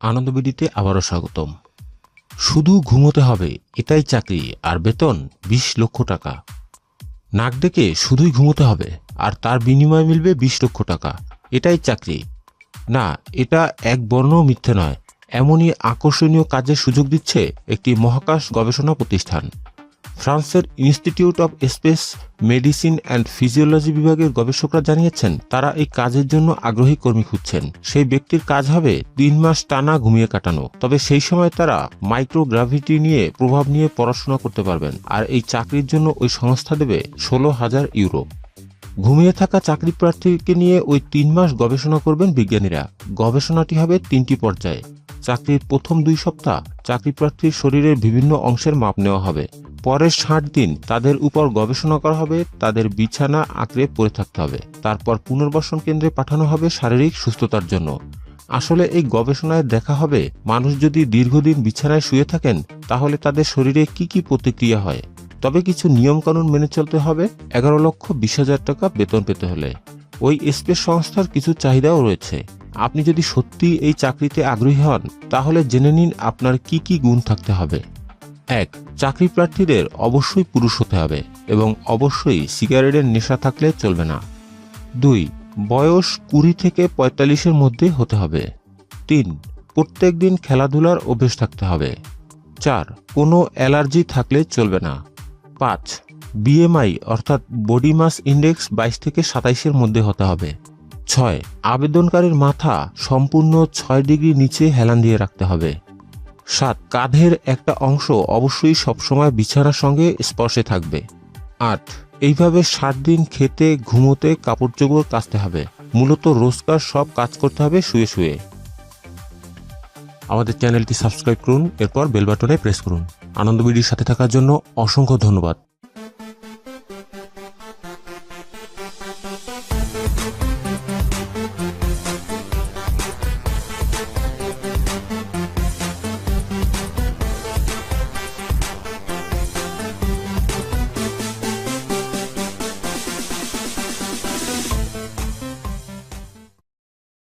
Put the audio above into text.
আনন্দবিডিতে আবারও স্বাগতম। শুধু ঘুমোতে হবে, এটাই চাকরি, আর বেতন বিশ লক্ষ টাকা। নাক ডেকে শুধুই ঘুমোতে হবে, আর তার বিনিময়ে মিলবে বিশ লক্ষ টাকা। এটাই চাকরি। না, এটা এক বর্ণ মিথ্যে নয়, এমনই আকর্ষণীয় কাজের সুযোগ দিচ্ছে একটি মহাকাশ গবেষণা প্রতিষ্ঠান। ফ্রান্সের institute of space medicine and physiology বিভাগের গবেষকরা জানিয়েছেন, তারা এই কাজের জন্য আগ্রহী কর্মী খুঁজছেন। সেই ব্যক্তির কাজ হবে তিন মাস টানা ঘুমিয়ে কাটানো। তবে সেই সময় তারা মাইক্রোগ্রাভিটি নিয়ে প্রভাব নিয়ে পড়াশোনা করতে পারবেন আর এই চাকরির জন্য ওই সংস্থা দেবে ষোলো হাজার ইউরো। ঘুমিয়ে থাকা চাকরি প্রার্থীকে নিয়ে ওই তিন মাস গবেষণা করবেন বিজ্ঞানীরা। গবেষণাটি হবে তিনটি পর্যায়ে। চাকরির প্রথম দুই সপ্তাহ চাকরি প্রার্থীর শরীরের বিভিন্ন অংশের মাপ নেওয়া হবে। পরের ষাট দিন তাদের উপর গবেষণা করা হবে, তাদের বিছানা আঁকড়ে পড়ে থাকতে হবে। তারপর পুনর্বাসন কেন্দ্রে পাঠানো হবে শারীরিক সুস্থতার জন্য। আসলে এই গবেষণায় দেখা হবে, মানুষ যদি দীর্ঘদিন বিছানায় শুয়ে থাকেন, তাহলে তাদের শরীরে কি কি প্রতিক্রিয়া হয়? তবে কিছু নিয়মকানুন মেনে চলতে হবে, এগারো লক্ষ বিশ হাজার টাকা বেতন পেতে হলে। ওই স্পেস সংস্থার কিছু চাহিদাও রয়েছে। আপনি যদি সত্যি এই চাকরিতে আগ্রহী হন, তাহলে জেনে নিন আপনার কি কি গুণ থাকতে হবে। এক চাকরি প্রার্থীদের অবশ্যই পুরুষ হতে হবে এবং অবশ্যই সিগারেটের নেশা থাকলে চলবে না। দুই, বয়স কুড়ি থেকে পঁয়তাল্লিশের মধ্যে হতে হবে। তিন প্রত্যেক দিন খেলাধুলার অভ্যেস থাকতে হবে। চার, কোনো অ্যালার্জি থাকলে চলবে না। পাঁচ, বিএমআই অর্থাৎ বডি মাস ইন্ডেক্স বাইশ থেকে সাতাইশের মধ্যে হতে হবে। ছয়, আবেদনকারীর মাথা সম্পূর্ণ ছয় ডিগ্রি নিচে হেলান দিয়ে রাখতে হবে। সাত, কাঁধের একটা অংশ অবশ্যই সবসময় বিছানার সঙ্গে স্পর্শে থাকবে। আট, এইভাবে সাত দিন খেতে, ঘুমোতে কাপড় চোপড় কাচতে হবে। মূলত রোজকার সব কাজ করতে হবে শুয়ে শুয়ে। আমাদের চ্যানেলটি সাবস্ক্রাইব করুন, এরপর বেল বাটনে প্রেস করুন। আনন্দ ভিডিওর সাথে থাকার জন্য অসংখ্য ধন্যবাদ।